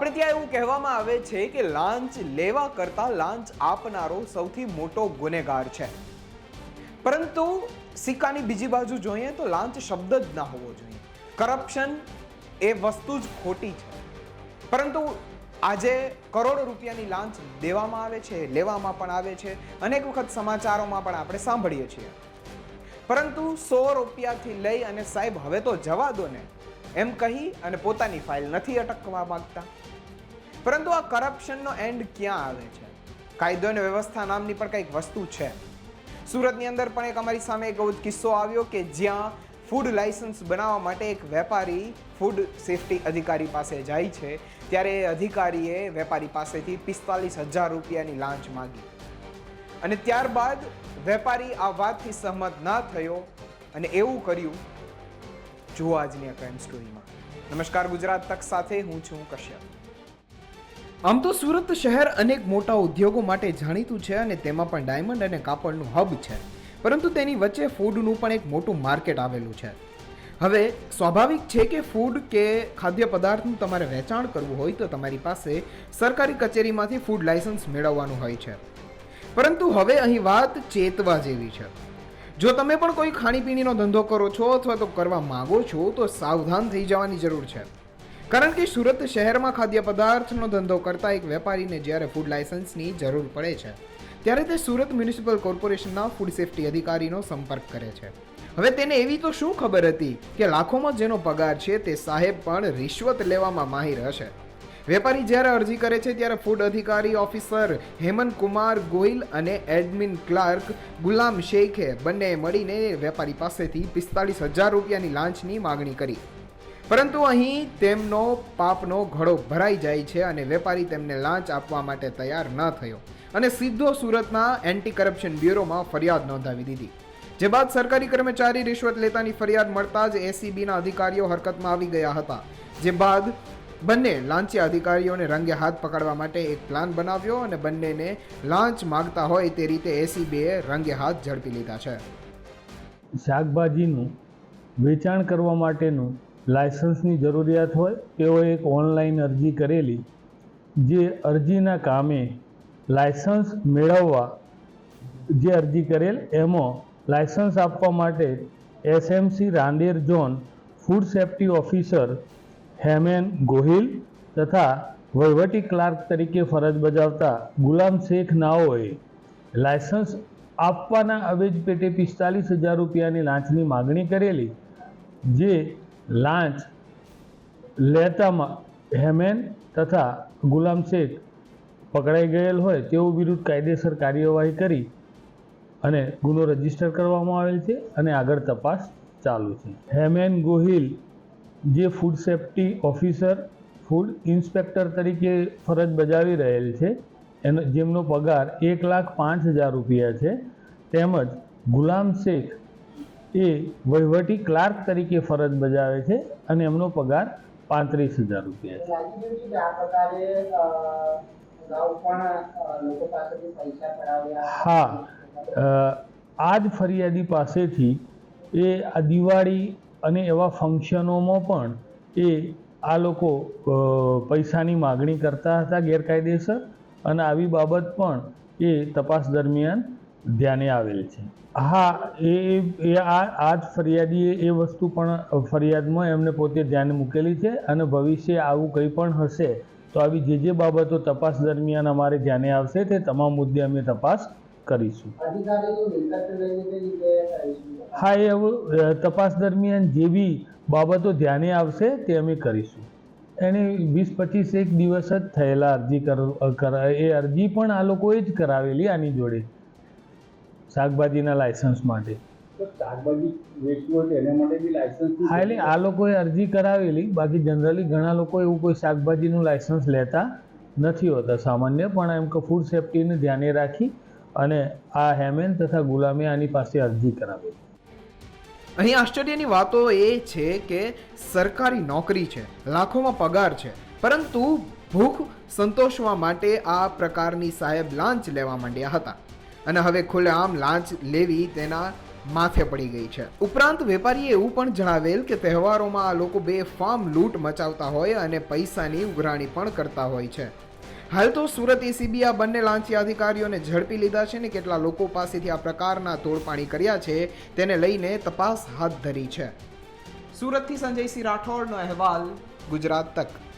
આપણે ત્યાં એવું કહેવામાં આવે છે કે લાંચ લેવા કરતાં લાંચ આપનારો સૌથી મોટો ગુનેગાર છે. પરંતુ સિક્કાની બીજી બાજુ જોઈએ તો લાંચ શબ્દ જ ના હોવો જોઈએ. કરપ્શન એ વસ્તુ જ ખોટી છે. પરંતુ આજે કરોડો રૂપિયાની લાંચ દેવામાં આવે છે, લેવામાં પણ આવે છે. અનેક વખત સમાચારોમાં પણ આપણે સાંભળીએ છીએ. પરંતુ સો રૂપિયાથી લઈ અને સાહેબ હવે તો જવા દો ને. એમ કહી અને પોતાની ફાઇલ નથી અટકવા માંગતા. પરંતુ આ કરપ્શનનો એન્ડ ક્યાં આવે છે? કાયદો અને વ્યવસ્થા નામની પણ કંઈક વસ્તુ છે. સુરતની અંદર પણ એક અમારી સામે એક એવો કિસ્સો આવ્યો કે જ્યાં ફૂડ લાયસન્સ બનાવવા માટે એક વેપારી ફૂડ સેફટી અધિકારી પાસે જાય છે, ત્યારે એ અધિકારીએ વેપારી પાસેથી પિસ્તાલીસ હજાર રૂપિયાની લાંચ માગી. અને ત્યારબાદ વેપારી આ વાતથી સહમત ના થયો અને એવું કર્યું. જુઓ આજની આ ક્રાઇમ સ્ટોરીમાં નમસ્કાર ગુજરાત તક સાથે હું છું કશ્યપ. આમ તો સુરત શહેર અનેક મોટા ઉદ્યોગો માટે જાણીતું છે અને તેમાં પણ ડાયમંડ અને કાપડનું હબ છે. પરંતુ તેની વચ્ચે ફૂડનું પણ એક મોટું માર્કેટ આવેલું છે. હવે, સ્વાભાવિક છે કે ફૂડ કે ખાદ્ય પદાર્થનું તમારે વેચાણ કરવું હોય તો તમારી પાસે સરકારી કચેરીમાંથી ફૂડ લાયસન્સ મેળવવાનું હોય છે. પરંતુ હવે અહીં વાત ચેતવા જેવી છે. જો તમે પણ કોઈ ખાણીપીણીનો ધંધો કરો છો અથવા તો કરવા માંગો છો, તો સાવધાન થઈ જવાની જરૂર છે. કારણ કે સુરત શહેરમાં ખાદ્ય પદાર્થનો ધંધો કરતા એક વેપારીને જ્યારે ફૂડ લાયસન્સની જરૂર પડે છે, ત્યારે તે સુરત મ્યુનિસિપલ કોર્પોરેશનના ફૂડ સેફ્ટી અધિકારીનો સંપર્ક કરે છે. હવે તેને એવી તો શું ખબર હતી કે લાખોમાં જેનો પગાર છે તે સાહેબ પણ રિશ્વત લેવામાં માહિર હશે. વેપારી જ્યારે અરજી કરે છે ત્યારે ફૂડ અધિકારી ઓફિસર હેમંત કુમાર ગોહિલ અને એડમિન ક્લાર્ક ગુલામ શેખે બંને મળીને વેપારી પાસેથી પિસ્તાળીસ હજાર રૂપિયાની લાંચની માગણી કરી. પરંતુ અહીં તેમનો પાપનો ઘડો ભરાઈ જાય છે અને વેપારી તેમને લાંચ આપવા માટે તૈયાર ન થયો અને સીધો સુરતના એન્ટી કરપ્શન બ્યુરોમાં ફરિયાદ નોંધાવી દીધી. જે બાદ સરકારી કર્મચારી રિશ્વત લેતાની ફરિયાદ મળતા જ એસીબીના અધિકારીઓ હરકતમાં આવી ગયા હતા. જે બાદ બંને લાંચી અધિકારીઓને રંગે હાથ પકડવા માટે એક પ્લાન બનાવ્યો અને બંનેને લાંચ માગતા હોય તે રીતે એસીબીએ રંગે હાથ ઝડપી લીધા છે. શાકભાજીનું વેચાણ કરવા માટેનું લાયસન્સની જરૂરિયાત હોય, તેઓએ એક ઓનલાઈન અરજી કરેલી, જે અરજીના કામે લાયસન્સ મેળવવા જે અરજી કરેલ, એમાં લાયસન્સ આપવા માટે SMC Rander zone food safety officer Hemen Gohil તથા વહીવટી ક્લાર્ક તરીકે ફરજ બજાવતા ગુલામ શેખ નાઓએ લાયસન્સ આપવાના અવેજ પેટે પિસ્તાલીસ હજાર રૂપિયાની લાંચની માગણી કરેલી, જે લાંચ લેતામાં હેમેન તથા ગુલામ શેખ પકડાઈ ગયેલ હોય તેઓ વિરુદ્ધ કાયદેસર કાર્યવાહી કરી અને ગુનો રજિસ્ટર કરવામાં આવેલ છે અને આગળ તપાસ ચાલુ છે. હેમેન ગોહિલ, જે food safety officer food inspector તરીકે ફરજ બજાવી રહેલ છે, એનો જેમનો પગાર એક લાખ પાંચ હજાર રૂપિયા છે, તેમજ ગુલામ શેખ એ વહીવટી ક્લાર્ક તરીકે ફરજ બજાવે છે અને એમનો પગાર પાંત્રીસ હજાર રૂપિયા છે. હા આ જ ફરિયાદી પાસેથી એ આ દિવાળી અને એવા ફંક્શનોમાં પણ એ આ લોકો પૈસાની માગણી કરતા હતા ગેરકાયદેસર અને આવી બાબત પણ એ તપાસ દરમિયાન ધ્યાને આવેલ છે. હા, એ એ આ આ જ ફરિયાદીએ એ વસ્તુ પણ ફરિયાદમાં એમને પોતે ધ્યાને મૂકેલી છે અને ભવિષ્ય આવું કંઈ પણ હશે તો આવી જે જે બાબતો તપાસ દરમિયાન અમારે ધ્યાને આવશે તે તમામ મુદ્દે અમે તપાસ કરીશું. હા, એ તપાસ દરમિયાન જે બી બાબતો ધ્યાને આવશે તે અમે કરીશું. એને વીસ પચીસ એક દિવસ જ થયેલા અરજી કર- એ અરજી પણ આ લોકોએ જ કરાવેલી આની જોડે. શાકભાજીના લાયસન્સ માટે. તો શાકભાજી વેચવું હોય તો એના માટે બી લાયસન્સ હા એટલે આ લોકોએ અરજી કરાવેલી. બાકી જનરલી ઘણા લોકો એવું કોઈ શાકભાજીનું લાયસન્સ લેતા નથી હોતા સામાન્ય. પણ એમ કે ફૂડ સેફ્ટીને ધ્યાને રાખી અને આ હેમેન તથા ગુલામે આની પાસે અરજી કરાવેલી. અહીં આશ્ચર્યની વાતો એ છે કે સરકારી નોકરી છે લાખોમાં પગાર છે પરંતુ ભૂખ સંતોષવા માટે આ પ્રકારની સાહેબ લાંચ લેવા માંડ્યા હતા. અને હવે ખુલ્લેઆમ લાંચ લેવી તેના માથે પડી ગઈ છે. ઉપરાંત વેપારીએ એવું પણ જણાવેલ કે તહેવારોમાં આ લોકો બે ફાર્મ લૂંટ મચાવતા હોય અને પૈસાની ઉઘરાણી પણ કરતા હોય છે. હાલ તો સુરત એસીબી આ બંને લાંચી અધિકારીઓને ઝડપી લીધા છે ને કેટલા લોકો પાસેથી આ પ્રકારના તોડપાણી કર્યા છે તેને લઈને તપાસ હાથ ધરી છે. સુરતથી સંજયસિંહ રાઠોડનો અહેવાલ, ગુજરાત તક.